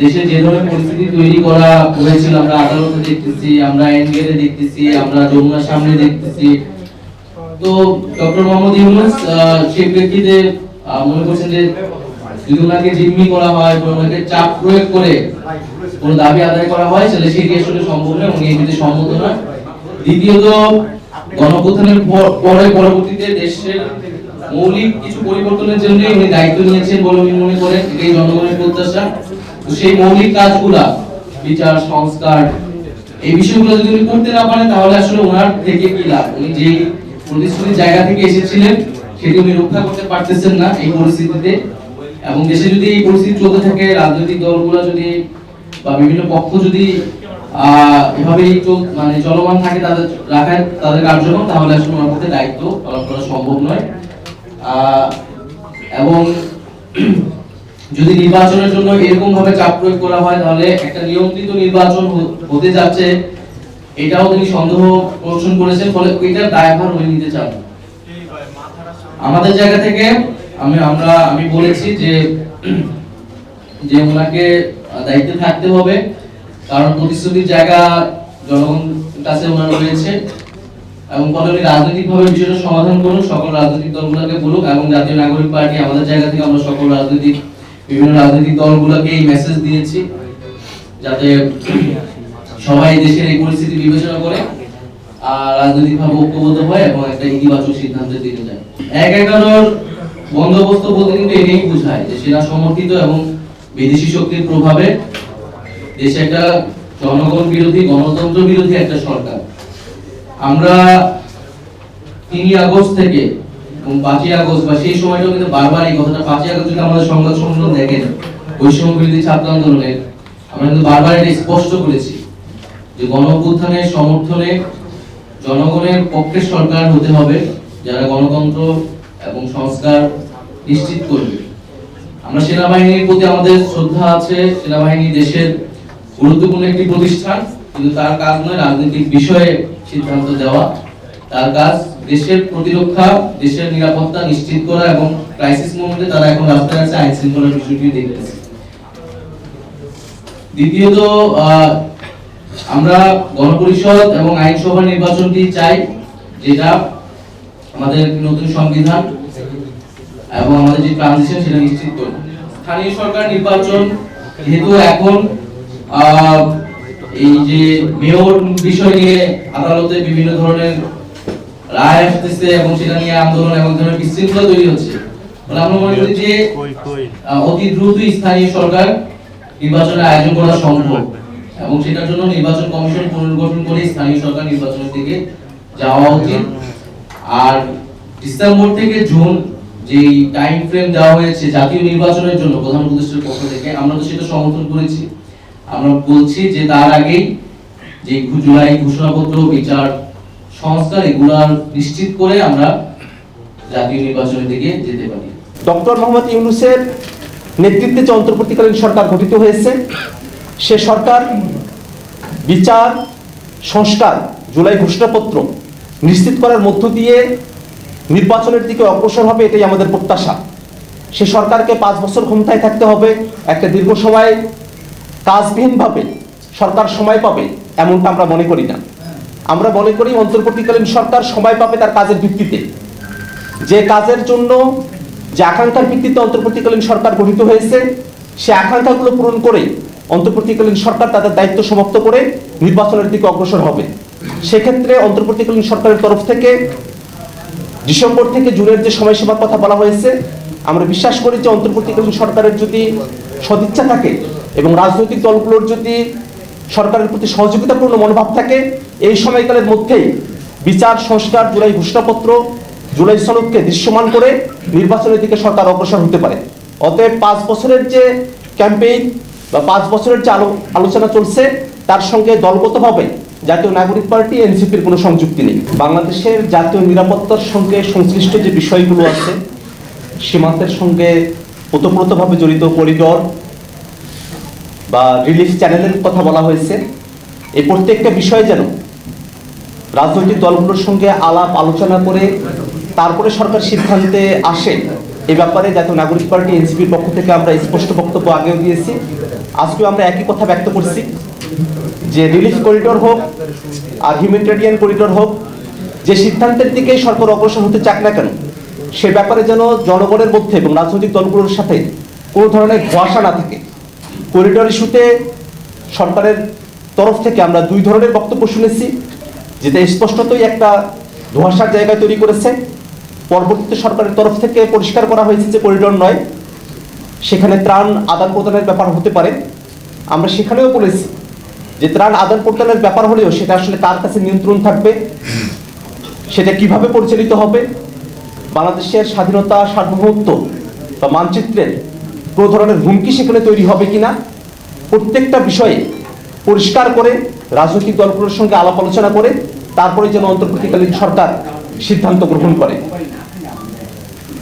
দেশে যে ধরনের পরিস্থিতি তৈরি করা হয়েছিল আমরা আদালতে দেখতেছি আমরা এনগেটে দেখতেছি আমরা যমুনার সামনে দেখতেছি। তো ডক্টর মোহাম্মদ ইউনুস সেই আহ, মনে করছেন যে যদি ওনাকে জিম্মি করা হয় বা ওনাকে চাপ প্রয়োগ করে কোনো দাবি আদায় করা হয় তাহলে সেটি আসলে সম্ভব নয় উনি এটিতে সম্মত নয়। দ্বিতীয়ত গণপ্রধানের পরে পরবর্তীতে দেশের মৌলিক কিছু পরিবর্তনের জন্য উনি দায়িত্ব নিয়েছেন বলে উনি মনে করেন এটাই জনগণের প্রত্যাশা। তো সেই মৌলিক কাজগুলা, বিচার, সংস্কার, এই বিষয়গুলো যদি উনি করতে না পারেন, তাহলে আসলে ওনার থেকে কি লাভ? উনি যেই প্রতিশ্রুতির জায়গা থেকে এসেছিলেন, সেটি উনি রক্ষা করতে পারতেছেন না এই পরিস্থিতিতে। এবং দেশে যদি এই পরিস্থিতি চলতে থাকে, রাজনৈতিক দলগুলো যদি বা বিভিন্ন পক্ষ যদি এভাবেই মানে চলমান থাকে তাদের রাখায় তাদের কার্যক্রম, তাহলে আসলে ওনার পক্ষে দায়িত্ব পালন করা সম্ভব নয়। এবং যদি নির্বাচনের জন্য এরকম ভাবে চাপ প্রয়োগ করা হয়, তাহলে একটা নিয়ন্ত্রিত নির্বাচন হতে যাচ্ছে। এটাও তিনি সন্দেহ পোষণ করেছেন, ফলে এটার দায়ভার উনি নিতে চান আমাদের জায়গা থেকে আমি, আমরা, আমি বলেছি যে যে ওনাকে দায়িত্বে থাকতে হবে, কারণ প্রতিশ্রুতির জায়গা জনগণ কাছে ওনার রয়েছে। এবং উনি রাজনৈতিকভাবে বিষয়টা সমাধান করুন সকল রাজনৈতিক দলগুলোকে বলুক, এবং জাতীয় নাগরিক পার্টি আমাদের জায়গা থেকে আমরা সকল রাজনৈতিক বিভিন্ন রাজনৈতিক দলগুলোকে এই মেসেজ দিয়েছি যাতে সবাই দেশের এই পরিস্থিতি বিবেচনা করে আর রাজনৈতিকভাবে ঐক্যবদ্ধ হয় এবং একটা ইতিবাচক সিদ্ধান্তের দিকে যায়। এক এগারোর বন্দোবস্ত বলতে কিন্তু এটাই বোঝায় যে সেনা সমর্থিত এবং বিদেশি শক্তির প্রভাবে দেশে একটা জনগণ বিরোধী, গণতন্ত্র বিরোধী একটা সরকার। আমরা তিনই আগস্ট থেকে এবং পাঁচই আগস্ট বা সেই সময়টাও কিন্তু বারবার এই কথাটা, পাঁচই আগস্ট যদি আমাদের সংবাদ সম্মেলন দেখেন, বৈষম্য বিরোধী ছাত্র আন্দোলনের আমরা কিন্তু বারবার এটা স্পষ্ট করেছি যে গণ সমর্থনে জনগণের পক্ষে সরকার হতে হবে, যারা গণতন্ত্র এবং সংস্কার নিশ্চিত করবে। আমরা সেনাবাহিনীর প্রতি আমাদের শ্রদ্ধা আছে, সেনাবাহিনী দেশের গুরুত্বপূর্ণ একটি প্রতিষ্ঠান, কিন্তু তার কাজ নয় রাজনৈতিক বিষয়ে সিদ্ধান্ত দেওয়া, তার কাজ দেশের প্রতিরক্ষা, দেশের নিরাপত্তা নিশ্চিত করা এবং ক্রাইসিস মোমেন্টে তারা এখন রাস্তায় আছে, আইন শৃঙ্খলার বিষয়টি দেখতেছে। দ্বিতীয়ত আমরা গণপরিষদ এবং আইনসভা নির্বাচনটি চাই, যেটা আমাদের নতুন সংবিধান এবং আমাদের যে ট্রানজিশন সেটা নিশ্চিত করবে। স্থানীয় সরকার নির্বাচন, যেহেতু এখন এই যে মেয়র বিষয় নিয়ে আদালতে বিভিন্ন ধরনের রায় আসতেছে এবং সেটা নিয়ে আন্দোলন এবং ধরনের বিশৃঙ্খলা তৈরি হচ্ছে। আমরা মনে করি যে অতি দ্রুতই স্থানীয় সরকার নির্বাচনের আয়োজন করা সম্ভব এবং সেটার জন্য নির্বাচন কমিশন পুনর্গঠন করে স্থানীয় সরকার নির্বাচনের দিকে যাওয়া উচিত। আর ডিসেম্বর থেকে জুন যে টাইম ফ্রেম দেওয়া হয়েছে জাতীয় নির্বাচনের জন্য প্রধান উপদেষ্টার পক্ষ থেকে আমরা তো সেটা সমর্থন করেছি। আমরা বলছি যে তার আগেই যে জুলাই ঘোষণাপত্র বিচার সংস্কার এগুলা নিশ্চিত করে আমরা জাতীয় নির্বাচনের দিকে যেতে পারি। ডক্টর মোহাম্মদ ইউনুসের নেতৃত্বে যে অন্তর্বর্তীকালীন সরকার গঠিত হয়েছে, সে সরকার বিচার, সংস্কার, জুলাই ঘোষণাপত্র নিশ্চিত করার মধ্য দিয়ে নির্বাচনের দিকে অগ্রসর হবে এটাই আমাদের প্রত্যাশা। সে সরকারকে পাঁচ বছর ক্ষমতায় থাকতে হবে, একটা দীর্ঘ সময় কাজবিহীনভাবে সরকার সময় পাবে, এমনটা আমরা মনে করি না। আমরা মনে করি অন্তর্বর্তীকালীন সরকার সময় পাবে তার কাজের ভিত্তিতে। যে কাজের জন্য, যে আকাঙ্ক্ষার ভিত্তিতে অন্তর্বর্তীকালীন সরকার গঠিত হয়েছে, সে আকাঙ্ক্ষাগুলো পূরণ করে অন্তর্বর্তীকালীন সরকার তাদের দায়িত্ব সমাপ্ত করে নির্বাচনের দিকে অগ্রসর হবে। সেক্ষেত্রে অন্তর্বর্তীকালীন সরকারের তরফ থেকে ডিসেম্বর থেকে জুনের যে সময়সীমার কথা বলা হয়েছে, আমরা বিশ্বাস করি যে অন্তর্বর্তীকালীন সরকারের যদি সদিচ্ছা থাকে এবং রাজনৈতিক দলগুলোর যদি সরকারের প্রতি সহযোগিতাপূর্ণ মনোভাব থাকে। এই সময়কালের মধ্যেই বিচার, সংস্কার, জুলাই ঘোষণাপত্র, জুলাই সনদকে দৃশ্যমান করে নির্বাচনের দিকে সরকার অগ্রসর হতে পারে। অতএব পাঁচ বছরের যে ক্যাম্পেইন বা পাঁচ বছরের যে আলো- আলোচনা চলছে, তার সঙ্গে দলগতভাবে জাতীয় নাগরিক পার্টি, এনসিপির কোনো সংযুক্তি নেই। বাংলাদেশের জাতীয় নিরাপত্তার সঙ্গে সংশ্লিষ্ট যে বিষয়গুলো আছে, সীমান্তের সঙ্গে ওতপ্রোতভাবে জড়িত করিডর বা রিলিফ চ্যানেলের কথা বলা হয়েছে। এই প্রত্যেকটা বিষয় যেন রাজনৈতিক দলগুলোর সঙ্গে আলাপ আলোচনা করে তারপরে সরকার সিদ্ধান্তে আসে, এ ব্যাপারে জাতীয় নাগরিক পার্টি এনসিপির পক্ষ থেকে আমরা স্পষ্ট বক্তব্য আগেও দিয়েছি। আজকেও আমরা একই কথা ব্যক্ত করছি, যে রিলিফ করিডোর হোক আর হিউম্যানিটেরিয়ান করিডোর হোক, যে সিদ্ধান্তের দিকে সরকার অগ্রসর হতে চাক না কেন, সে ব্যাপারে যেন জনগণের মধ্যে এবং রাজনৈতিক দলগুলোর সাথে কোনো ধরনের ধোয়াশা না থাকে। করিডোর ইস্যুতে সরকারের তরফ থেকে আমরা দুই ধরনের বক্তব্য শুনেছি, যেটা স্পষ্টতই একটা ধোঁয়াশার জায়গা তৈরি করেছে। পরবর্তীতে সরকারের তরফ থেকে পরিষ্কার করা হয়েছে যে করিডোর নয়, সেখানে ত্রাণ আদান প্রদানের ব্যাপার হতে পারে। আমরা সেখানেও বলেছি যে ত্রাণ আদান প্রদানের ব্যাপার হলেও সেটা আসলে কার কাছে নিয়ন্ত্রণ থাকবে, সেটা কীভাবে পরিচালিত হবে, বাংলাদেশের স্বাধীনতা সার্বভৌমত্ব বা মানচিত্রের কোনো ধরনের হুমকি সেখানে তৈরি হবে কি না প্রত্যেকটা বিষয়ে পরিষ্কার করে রাজনৈতিক দলগুলোর সঙ্গে আলাপ আলোচনা করে তারপরে যেন অন্তর্বর্তীকালীন সরকার সিদ্ধান্ত গ্রহণ করে।